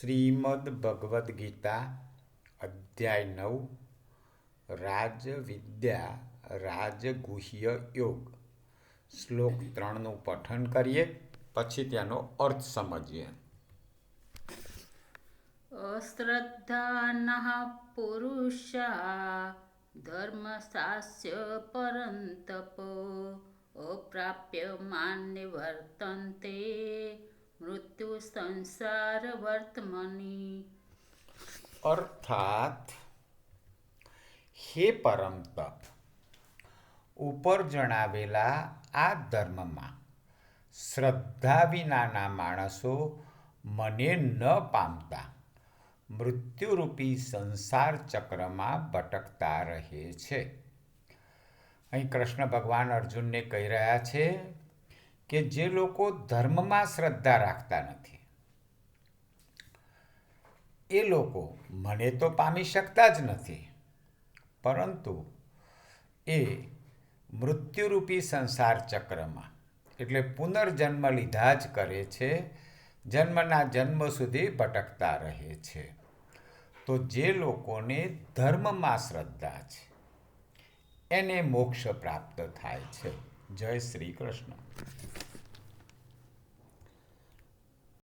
શ્રીમદ ભગવદ્ ગીતા, અધ્યાય નવ, રાજવિદ્યા, રાજગુહ્ય યોગ. શ્લોક ત્રણનું પઠન કરીએ, પછી તેનો અર્થ સમજીએ. અશ્રદ્ધાના પુરુષા ધર્મશાસ્ય પરંતપ અપ્રાપ્ય માન્ય વર્તન્તે સંસાર વર્તમની. અર્થાત, હે પરમ તપ, ઉપર જણાવેલા આ ધર્મમાં શ્રદ્ધા વિનાના માણસો મને ન પામતા. મૃત્યુરૂપી સંસાર ચક્રમાં ભટકતા રહે છે. અહીં કૃષ્ણ ભગવાન અર્જુનને કહી રહ્યા છે કે જે લોકો ધર્મમાં શ્રદ્ધા રાખતા નથી એ લોકો મને તો પામી શકતા જ નથી. પરંતુ એ મૃત્યુરૂપી સંસાર ચક્રમાં, એટલે પુનર્જન્મ લીધા જ કરે છે, જન્મના જન્મ સુધી ભટકતા રહે છે. તો જે લોકોને ધર્મમાં શ્રદ્ધા છે, એને મોક્ષ પ્રાપ્ત થાય છે. જય શ્રી કૃષ્ણ.